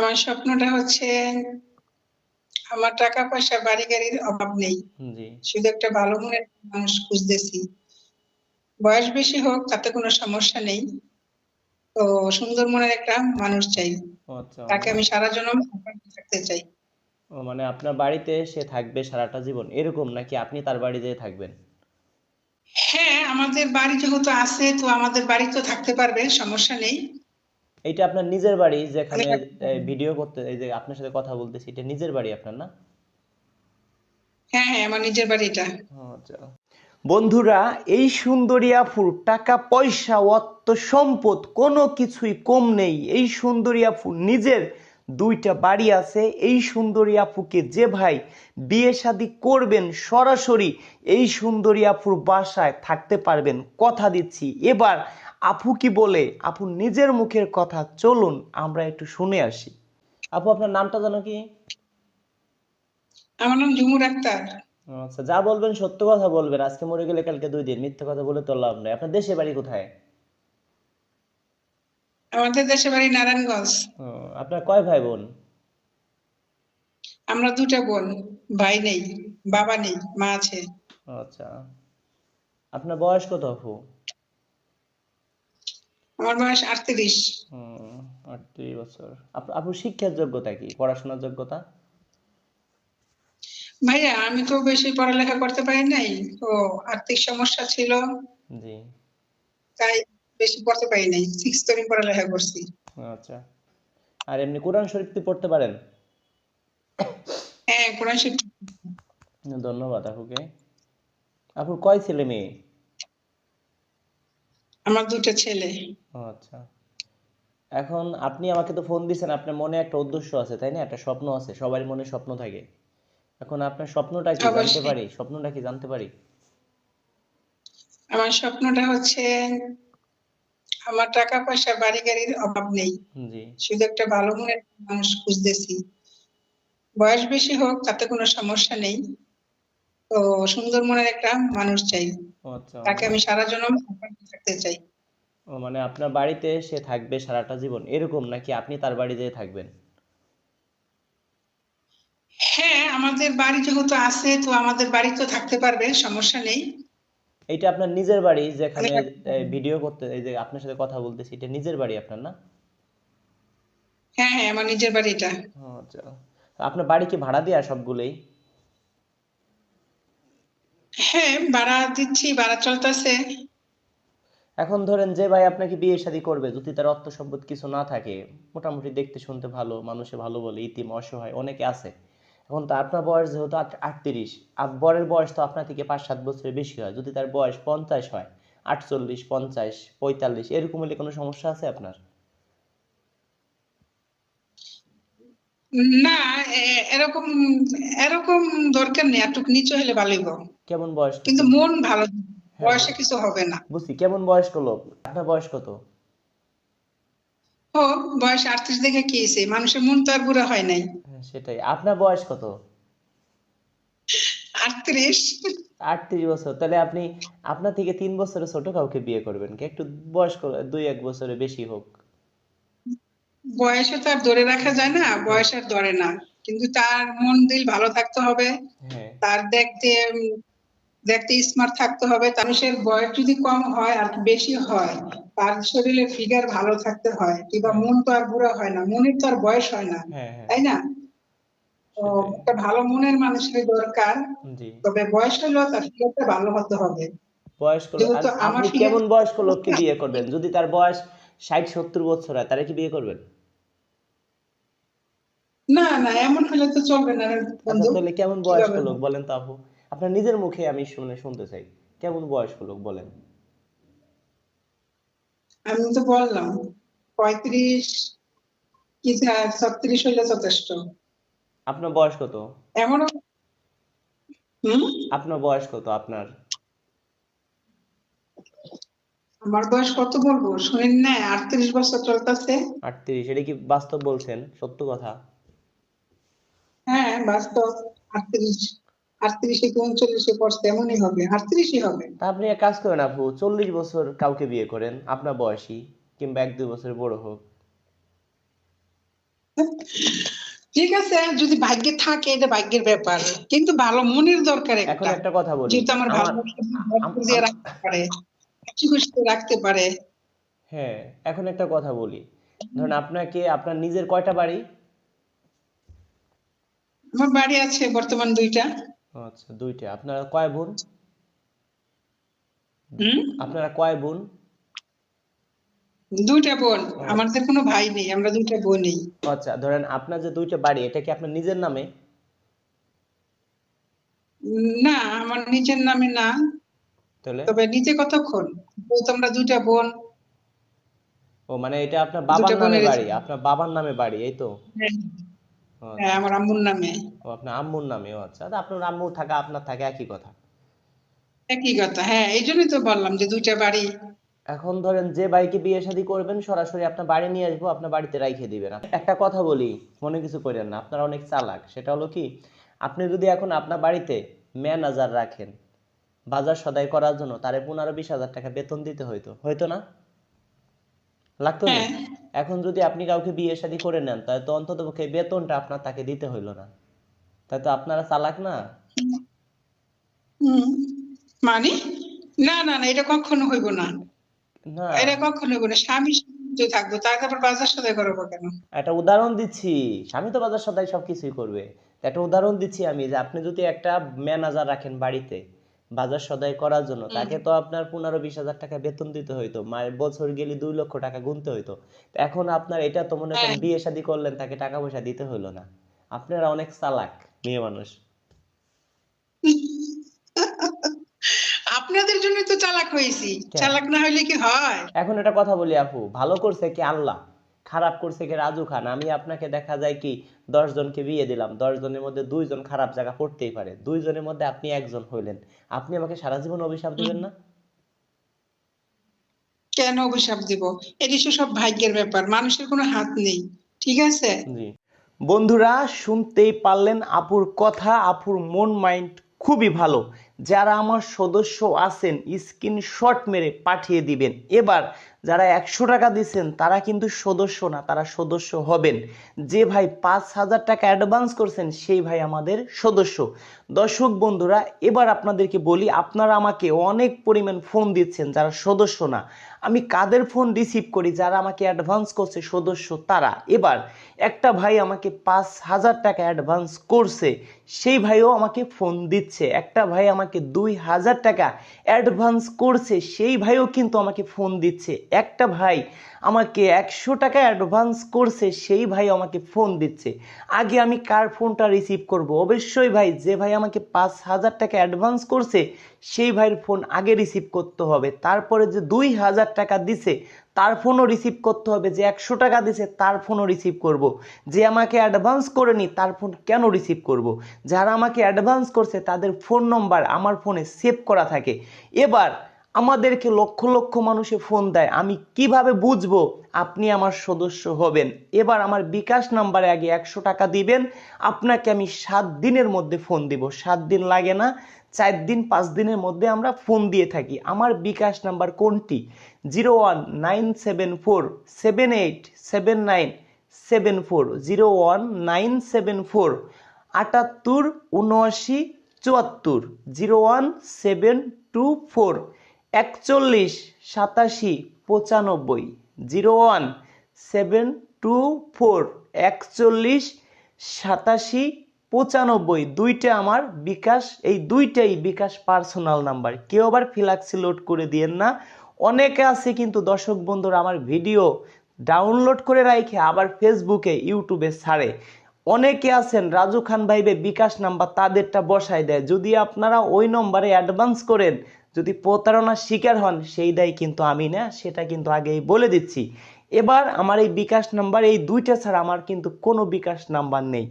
আমার স্বপ্নটা হচ্ছে আমার টাকা পয়সা বাড়ি গাড়ির অভাব নেই। শুধু একটা ভালো মনের মানুষ খুঁজতেছি। বয়স বেশি হোক তাতে কোনো সমস্যা নেই। তো সুন্দর মনের একটা মানুষ চাই। আচ্ছা। তাকে আমি সারা জন্ম থাকতে চাই। মানে আপনার বাড়িতে সে থাকবে সারাটা জীবন। এরকম নাকি আপনি তার বাড়ি যেয়ে থাকবেন? হ্যাঁ আমাদের বাড়ি যেহেতু আছে তো আমাদের বাড়ি তো থাকতে পারবে সমস্যা নেই। এইটা আপনার নিজের বাড়ি যেখানে ভিডিও করতে এই যে আপনার সাথে কথা বলতেছি এটা নিজের বাড়ি আপনার না? হ্যাঁ হ্যাঁ আমার নিজের বাড়ি এটা। আচ্ছা। বন্ধুরা এই সুন্দরী আফুর টাকা পয়সা অর্থ সম্পদ কোনো কিছুই কম নেই। এই সুন্দরী আফুর নিজের দুইটা বাড়ি আছে। এই সুন্দরী আপুকে যে ভাই বিয়ে শাদী করবেন সরাসরি এই সুন্দরী আফুর বাসায় থাকতে পারবেন। কথা দিচ্ছি। এবার আপু কি বলে? আপু নিজের মুখের কথা। চলুন আমরা একটু শুনে আসি। আপু আপনার নামটা জানো কি? আমার নাম ঝুমুর আক্তার। আচ্ছা যা বলবেন সত্য কথা বলবেন। আজকে মরে গেলে কালকে দুই দিন। মিথ্যে কথা বলে তো লাভ নেই। আপনার দেশে বাড়ি কোথায়? আমাদের দেশে বাড়ি নারায়ণগঞ্জ। আপনার কয় ভাই বোন? আমরা দুটা বোন। ভাই নেই বাবা নেই মা আছে। আচ্ছা। আপনার বয়স কত আপু? আমার বয়স আটত্রিশ। আটত্রিশ বছর। আপ- আপুর শিক্ষার যোগ্যতা কি? পড়াশোনার যোগ্যতা? ভাইয়া আমি তো বেশি পড়ালেখা করতে পারি নাই। তো আর্থিক সমস্যা ছিল। জি। তাই বেশি পড়তে পারি নাই। সিক্স তৈরি পড়ালেখা করছি। আচ্ছা। আর এমনি কোরআন শরীফ কি পড়তে পারেন? হ্যাঁ কোরআন শরীফ। ধন্যবাদ আপুকে। আপুর কয় ছেলে মেয়ে? আমার দুটো ছেলে। ও আচ্ছা। এখন আপনি আমাকে তো ফোন দিয়েছেন আপনার মনে একটা উদ্দেশ্য আছে তাই না? একটা স্বপ্ন আছে সবারই মনে স্বপ্ন থাকে। এখন আপনার স্বপ্নটা কি জানতে পারি? স্বপ্নটা কি জানতে পারি? আমার স্বপ্নটা হচ্ছে আমার টাকা পয়সা বাড়ি গাড়ির অভাব নেই। জি। শুধু একটা ভালো মনের মানুষ খুঁজতেছি। বয়স বেশি হোক তাতে কোনো সমস্যা নেই। তো সুন্দর মনের একটা মানুষ চাই। আচ্ছা। তাকে আমি সারা জন্ম থাকতে চাই। ও মানে আপনার বাড়িতে সে থাকবে সারাটা জীবন এরকম নাকি আপনি তার বাড়ি যেয়ে থাকবেন? হ্যাঁ আমাদের বাড়ি যেহেতু আছে তো আমাদের বাড়ি তো থাকতে পারবে সমস্যা নেই। এটা আপনার নিজের বাড়ি যেখানে ভিডিও করতে এই যে আপনার সাথে কথা বলতেছি এটা নিজের বাড়ি আপনার না? হ্যাঁ হ্যাঁ আমার নিজের বাড়ি এটা। আচ্ছা। আপনার বাড়ি কি ভাড়া দেয়া সবগুলোই? হ্যাঁ ভাড়া দিচ্ছি ভাড়া চলতেছে। এখন ধরেন যে ভাই আপনাকে বিয়ে শাদী করবে যদি তার অর্থ সম্পদ কিছু না থাকে মোটামুটি দেখতে শুনতে ভালো মানুষে ভালো বলে ইতিম অসহায় অনেকে আছে। এখন তো আপনার বয়স যেহেতু আটত্রিশ বরের বয়স তো আপনার থেকে পাঁচ সাত বছরের বেশি হয়। যদি তার বয়স পঞ্চাশ হয় আটচল্লিশ পঞ্চাশ পঁয়তাল্লিশ এরকম হলে কোনো সমস্যা আছে আপনার? না এরকম এরকম দরকার নেই একটু নিচু হলে ভালোই। কেমন বয়স কিন্তু মন ভালো বয়সে কিছু হবে না। বুঝছি কেমন বয়স্ক লোক? আপনার বয়স কত? ও বয়স আটত্রিশ দেখে কি হয়েছে? মানুষের মন তো আর বুড়া হয় নাই। হ্যাঁ, সেটাই। আপনার বয়স কত? আটত্রিশ। আটত্রিশ বছর। তাহলে আপনি আপনার থেকে তিন বছরের ছোট কাউকে বিয়ে করবেন কি? একটু বয়স্ক দুই এক বছরে বেশি হোক। বয়সে তো আর ধরে রাখা যায় না বয়স আর ধরে না। কিন্তু তার মন দিল ভালো থাকতে হবে। হ্যাঁ। তার দেখতে দেখতে স্মার্ট থাকতে হবে মানুষের বয়স যদি কম হয় আর বেশি হয় তার শরীরে ফিগার ভালো থাকতে হয় কিংবা মন তো আর বুড়া হয় না মনের তো আর বয়স হয় না হ্যাঁ হ্যাঁ। তাই না? তো একটা ভালো মনের মানুষের দরকার তবে বয়স হলেও তার ফিগারটা ভালো হতে হবে। বয়স্ক লোক আপনি কেমন বয়স্ক লোককে বিয়ে করবেন? যদি তার বয়স ষাট সত্তর বছর হয় তারা কি বিয়ে করবেন? না না এমন হলে তো চলবে না আচ্ছা বন্ধু। তাহলে কেমন বয়স্ক লোক বলেন তো আপু? আপনার নিজের মুখে আমি শুনে শুনতে চাই। কেমন বয়স্ক লোক বলেন? আমি তো বললাম পঁয়ত্রিশ কি ছত্রিশ হলে যথেষ্ট। আপনার বয়স কত? এমনও হম? আপনার বয়স কত? আপনার? আমার বয়স কত বলব? শুনেন না আটত্রিশ বছর চলতেছে। আটত্রিশ এটা কি বাস্তব বলছেন? সত্য কথা? হ্যাঁ বাস্তব আটত্রিশ। আটত্রিশে কি উনচল্লিশে পড়ছে? এমনই হবে আটত্রিশই হবে। আপনি এক কাজ করেন আপু চল্লিশ বছর কাউকে বিয়ে করেন আপনার বয়সী কিংবা এক দুই বছর বড় হোক। ঠিক আছে যদি ভাগ্যে থাকে এটা ভাগ্যের ব্যাপার। কিন্তু ভালো মনের দরকার এখন একটা কথা বলি। যেহেতু আমার ভালো দিয়ে রাখতে পারে খুশি খুশি রাখতে পারে। হ্যাঁ এখন একটা কথা বলি। ধরুন আপনাকে আপনার নিজের কয়টা বাড়ি? আমার বাড়ি আছে বর্তমান দুইটা। আচ্ছা দুইটা। আপনারা কয় বোন? আপনারা কয় বোন? দুইটা বোন। আমাদের কোনো ভাই নেই আমরা দুইটা বোনই। আচ্ছা ধরেন আপনার যে দুইটা বাড়ি এটা কি আপনার নিজের নামে? না আমার নিজের নামে না। তাহলে? তবে নিচে কতক্ষণ? যেহেতু আমরা দুইটা বোন। ও মানে এটা আপনার বাবার নামে বাড়ি আপনার বাবার নামে বাড়ি এই তো? ও, হ্যাঁ আমার আম্মুর নামে। ও আপনার আম্মুর নামে ও আচ্ছা। আপনার আম্মু থাকা আপনার থাকা একই কথা? একই কথা হ্যাঁ এই জন্যই তো বললাম যে দুইটা বাড়ি। এখন ধরেন যে বাইকে বিয়ে শাদী করবেন সরাসরি আপনার বাড়ি নিয়ে আসব আপনার বাড়িতে রাইখে দিবেন। একটা কথা বলি মনে কিছু করেন না আপনারা অনেক চালাক। সেটা হলো কি আপনি যদি এখন আপনার বাড়িতে ম্যানেজার রাখেন বাজার সদাই করার জন্য তারে পনেরো বিশ হাজার টাকা বেতন দিতে হইতো হয়তো না? লাগতো না? হ্যাঁ। এখন যদি আপনি কাউকে বিয়ে শাদী করে নেন তাহলে তো অন্তত পক্ষে বেতনটা আপনার তাকে দিতে হইল না। তাই তো আপনারা চালাক না? মানে? না না না এটা কখনো হইব না। না। এটা কখনো হইব না। স্বামী স্বামী থাকব তাকে আবার বাজার সাথে করব কেন? একটা উদাহরণ দিচ্ছি। স্বামী তো বাজার সদাই সবকিছুই করবে। একটা উদাহরণ দিচ্ছি আমি যে আপনি যদি একটা ম্যানেজার রাখেন বাড়িতে বাজার সদাই করার জন্য। তাকে তো আপনার পনেরো বিশ হাজার টাকা বেতন দিতে হইতো। মায়ের বছর গেলে দুই লক্ষ টাকা গুনতে হইতো। এখন আপনার এটা তো মনে করেন হ্যাঁ। বিয়ে শাদী করলেন তাকে টাকা পয়সা দিতে হইল না। আপনারা অনেক চালাক মেয়ে মানুষ। আপনাদের জন্য তো চালাক হয়েছি। চালাক না হইলে কি হয়? এখন একটা কথা বলি আপু ভালো করছে কি আল্লাহ? খারাপ করছে কি রাজু খান? আমি আপনাকে দেখা যায় কি দশ জনকে বিয়ে দিলাম। দশ জনের মধ্যে দুইজন খারাপ জায়গা পড়তেই পারে। দুইজনের মধ্যে আপনি একজন হইলেন। আপনি আমাকে সারা জীবন অভিশাপ দিবেন না? কেন অভিশাপ দিব? এটি সব ভাগ্যের ব্যাপার। মানুষের কোনো হাত নেই। ঠিক আছে? জি। বন্ধুরা শুনতেই পারলেন আপুর কথা। আপুর মন মাইন্ড খুবই ভালো। যারা আমার সদস্য আছেন স্ক্রিনশট মেরে পাঠিয়ে দিবেন। এবার যারা একশো টাকা দিচ্ছেন তারা কিন্তু সদস্য না, তারা সদস্য হবেন। যে ভাই পাঁচ হাজার টাকা অ্যাডভান্স করছেন, সেই ভাই আমাদের সদস্য। দর্শক বন্ধুরা, এবার আপনাদেরকে বলি, আপনারা আমাকে অনেক পরিমাণ ফোন দিচ্ছেন যারা সদস্য না। আমি কাদের ফোন রিসিভ করি? যারা আমাকে অ্যাডভান্স করছে, সদস্য তারা। এবার একটা ভাই আমাকে পাঁচ হাজার টাকা অ্যাডভান্স করছে সেই ভাইও আমাকে ফোন দিচ্ছে। একটা ভাই আমাকে দুই হাজার টাকা অ্যাডভান্স করছে, সেই ভাইও কিন্তু আমাকে ফোন দিচ্ছে। একটা ভাই আমাকে একশো টাকা অ্যাডভান্স করছে, সেই ভাই আমাকে ফোন দিচ্ছে। আগে আমি কার ফোনটা রিসিভ করব? অবশ্যই ভাই, যে ভাই আমাকে পাঁচ হাজার টাকা অ্যাডভান্স করছে, সেই ভাইয়ের ফোন আগে রিসিভ করতে হবে। তারপরে যে দুই হাজার টাকা দিছে তার ফোনও রিসিভ করতে হবে। যে একশো টাকা দিছে, তার ফোনও রিসিভ করব। যে আমাকে অ্যাডভান্স করে করেনি, তার ফোন কেন রিসিভ করব? যারা আমাকে অ্যাডভান্স করছে, তাদের ফোন নম্বর আমার ফোনে সেভ করা থাকে। এবার আমাদেরকে লক্ষ লক্ষ মানুষে ফোন দেয়, আমি কীভাবে বুঝব আপনি আমার সদস্য হবেন? এবার আমার বিকাশ নাম্বারে আগে একশো টাকা দিবেন, আপনাকে আমি সাত দিনের মধ্যে ফোন দিব। সাত দিন লাগে না, চার দিন, পাঁচ দিনের মধ্যে আমরা ফোন দিয়ে থাকি। আমার বিকাশ নাম্বার কোনটি? Zero one nine seven four seven eight seven nine seven four. Zero one nine seven four আটাত্তর, উনআশি, চুয়াত্তর। Zero one seven two four. একচল্লিশ, সাতাশি, পঁচানব্বই, zero one, seven two four, একচল্লিশ, সাতাশি, পঁচানব্বই, দুইটা আমার বিকাশ, এই দুইটাই বিকাশ পার্সোনাল নাম্বার। কেউ আবার ফিলাক্সি লোড করে দিয়েন না। অনেকে আছে কিন্তু দর্শক বন্ধুরা আমার ভিডিও ডাউনলোড করে রাখে আবার ফেসবুকে, ইউটিউবে ছাড়ে। অনেকে আছেন, রাজু খান ভাইবে বিকাশ নাম্বার তাদেরটা বসায় দেয়। যদি আপনারা ওই নম্বরে অ্যাডভান্স করেন যদি প্রতারণার শিকার হন, সেই দায় কিন্তু আমি না, সেটা কিন্তু আগেই বলে দিচ্ছি। এবার আমার এই বিকাশ নাম্বার, এই দুইটা ছাড়া আমার কিন্তু কোনো বিকাশ নাম্বার নেই।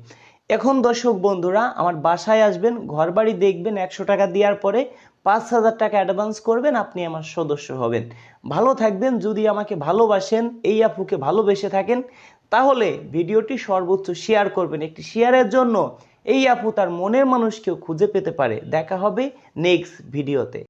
এখন দর্শক বন্ধুরা, আমার বাসায় আসবেন, ঘরবাড়ি দেখবেন, একশো টাকা দেওয়ার পরে পাঁচ হাজার টাকা অ্যাডভান্স করবেন, আপনি আমার সদস্য হবেন। ভালো থাকবেন, যদি আমাকে ভালোবাসেন, এই আপুকে ভালোবেসে থাকেন, তাহলে ভিডিওটি সর্বোচ্চ শেয়ার করবেন। একটি শেয়ারের জন্য এই আপু তার মনের মানুষকেও খুঁজে পেতে পারে। দেখা হবে নেক্সট ভিডিওতে